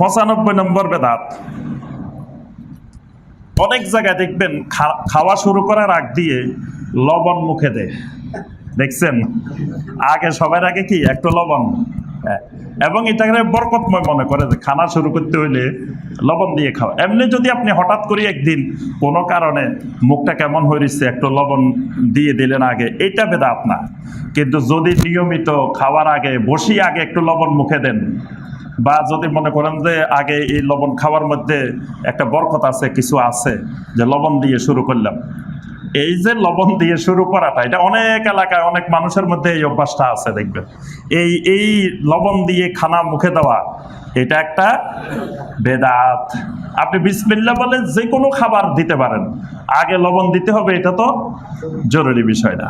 পঁচানব্বই নম্বর বেদাত। অনেক জায়গায় দেখবেন খাওয়া শুরু করার আগ দিয়ে লবণ মুখে দেয়। দেখছেন? আগে সবার আগে কি? একটু লবণ। হ্যাঁ। এবং এটাকে বরকতময় মনে করে যে খানা শুরু করতে হইলে লবণ দিয়ে খাওয়া। এমনি যদি আপনি হঠাৎ করে একদিন কোনো কারণে মুখটা কেমন হয়ে হয়েছে একটু লবণ দিয়ে দিলেন আগে, এটা বেদা আপনার কিন্তু যদি নিয়মিত খাওয়ার আগে বসি আগে একটু লবণ মুখে দেন বা যদি মনে করেন যে আগে এই লবণ খাওয়ার মধ্যে একটা বরকত আছে, কিছু আছে, যে লবণ দিয়ে শুরু করলাম। এই যে লবণ দিয়ে শুরু করাটা, এটা অনেক এলাকায় অনেক মানুষের মধ্যে এই অভ্যাসটা আছে, দেখবেন। এই এই লবণ দিয়ে খানা মুখে দেওয়া, এটা একটা বেদাত। আপনি বিসমিল্লা বলে যে কোনো খাবার দিতে পারেন। আগে লবণ দিতে হবে, এটা তো জরুরি বিষয় না।